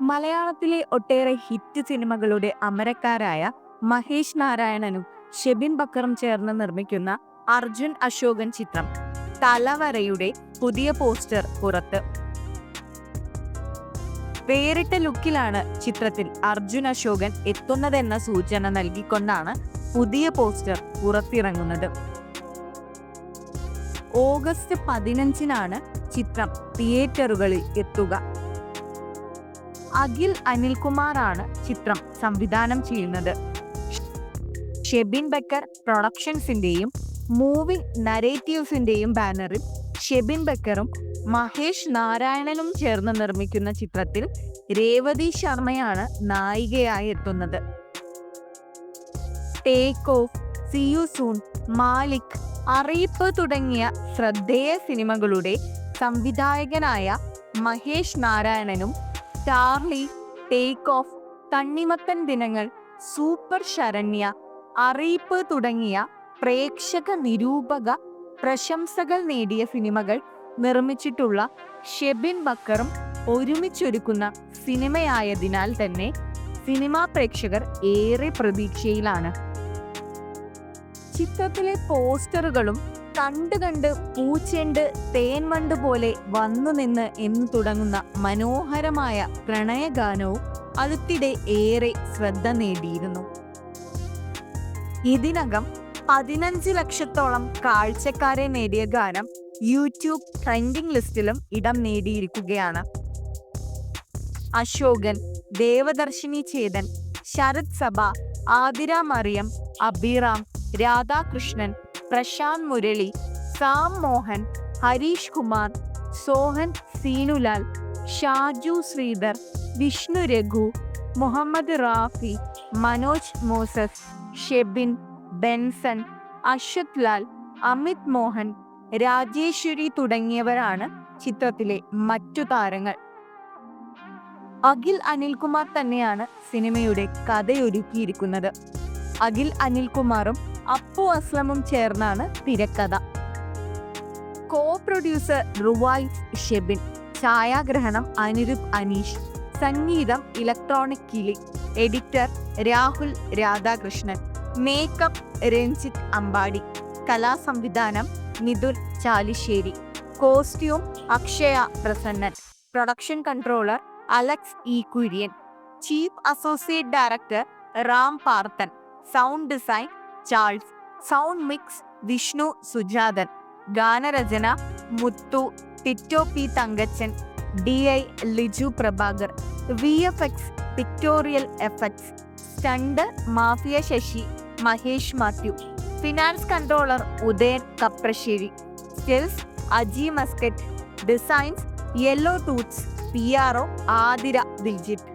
മലയാളത്തിലെ ഒട്ടേറെ ഹിറ്റ് സിനിമകളുടെ അമരക്കാരായ മഹേഷ് നാരായണനും ഷെബിൻ ബക്കറും ചേർന്ന് നിർമ്മിക്കുന്ന അർജുൻ അശോകൻ ചിത്രം തലവരയുടെ പുതിയ പോസ്റ്റർ പുറത്ത്. വേറിട്ട ലുക്കിലാണ് ചിത്രത്തിൽ അർജുൻ അശോകൻ എത്തുന്നതെന്ന സൂചന നൽകിക്കൊണ്ടാണ് പുതിയ പോസ്റ്റർ പുറത്തിറങ്ങുന്നത്. ഓഗസ്റ്റ് പതിനഞ്ചിനാണ് ചിത്രം തിയേറ്ററുകളിൽ എത്തുക. അഖിൽ അനിൽകുമാറാണ് ചിത്രം സംവിധാനം ചെയ്യുന്നത്. ഷെബിൻ ബക്കർ പ്രൊഡക്ഷൻസിന്റെയും മൂവി നരേറ്റീവ്സിന്റെയും ബാനറിൽ ഷെബിൻ ബക്കറും മഹേഷ് നാരായണനും ചേർന്ന് നിർമ്മിക്കുന്ന ചിത്രത്തിൽ രേവതി ശർമ്മയാണ് നായികയായി എത്തുന്നത്. Take Off C U Soon Malik Ariyippu തുടങ്ങിയ ശ്രദ്ധേയ സിനിമകളുടെ സംവിധായകനായ Mahesh നാരായണനും Charlie Take Off Thannimathan Dinangal super Saranya അറിയിപ്പ് തുടങ്ങിയ പ്രേക്ഷക നിരൂപക പ്രശംസകൾ നേടിയ സിനിമകൾ നിർമ്മിച്ചിട്ടുള്ള ഷെബിൻ ബക്കറും ഒരുമിച്ചൊരുക്കുന്ന സിനിമയായതിനാൽ തന്നെ സിനിമാ പ്രേക്ഷകർ ഏറെ പ്രതീക്ഷയിലാണ്. ചിത്രത്തിലെ പോസ്റ്ററുകളും കണ്ട് കണ്ട് പൂച്ചെണ്ട് തേൻവണ്ട് പോലെ വന്നു നിന്ന് എന്ന് തുടങ്ങുന്ന മനോഹരമായ പ്രണയഗാനവും അടുത്തിടെ ഏറെ ശ്രദ്ധ നേടിയിരുന്നു. ഇതിനകം പതിനഞ്ച് ലക്ഷത്തോളം കാഴ്ചക്കാരെ നേടിയ ഗാനം യൂട്യൂബ് ട്രെൻഡിംഗ് ലിസ്റ്റിലും ഇടം നേടിയിരിക്കുകയാണ്. അശോകൻ ദേവദർശിനി ചേതൻ ശരത് സഭ ആതിര മറിയം അബിറാം രാധാകൃഷ്ണൻ പ്രശാന്ത് മുരളി സാം മോഹൻ ഹരീഷ് കുമാർ സോഹൻ സീനുലാൽ ഷാജു ശ്രീധർ വിഷ്ണു രഘു മുഹമ്മദ് റാഫി മനോജ് മോസസ് ഷെബിൻ ബെൻസൺ അശ്വത് ലാൽ അമിത് മോഹൻ രാജേശ്വരി തുടങ്ങിയവരാണ് ചിത്രത്തിലെ മറ്റു താരങ്ങൾ. അഖിൽ അനിൽകുമാർ തന്നെയാണ് സിനിമയുടെ കഥയൊരുക്കിയിരിക്കുന്നത്. അഖിൽ അനിൽകുമാറും അപ്പു അസ്ലമും ചേർന്നാണ് തിരക്കഥ. കോ പ്രൊഡ്യൂസർ റുവായ് ഷെബിൻ ഛായാഗ്രഹണം അനിരുദ് അനീഷ് സംഗീതം electronic Kili editor Rahul Radhakrishnan makeup Ranjith Ambadi കലാസംവിധാനം Midhun Chalissery costume Akshaya Prasannan production controller Alex E Kurian chief associate director Ram Parthan sound design Charles sound mix Vishnu Sujathan. ഗാനരചന Muthu Tito P Thankachan D I Liju Prabhakar. V F X pictorial effects. Stunt mafia Sasi Mahesh Mathew. Finance controller Udayan Kaprasseri. Stills Aji Muscat. Designs yellow tooths P R O Athira Diljith.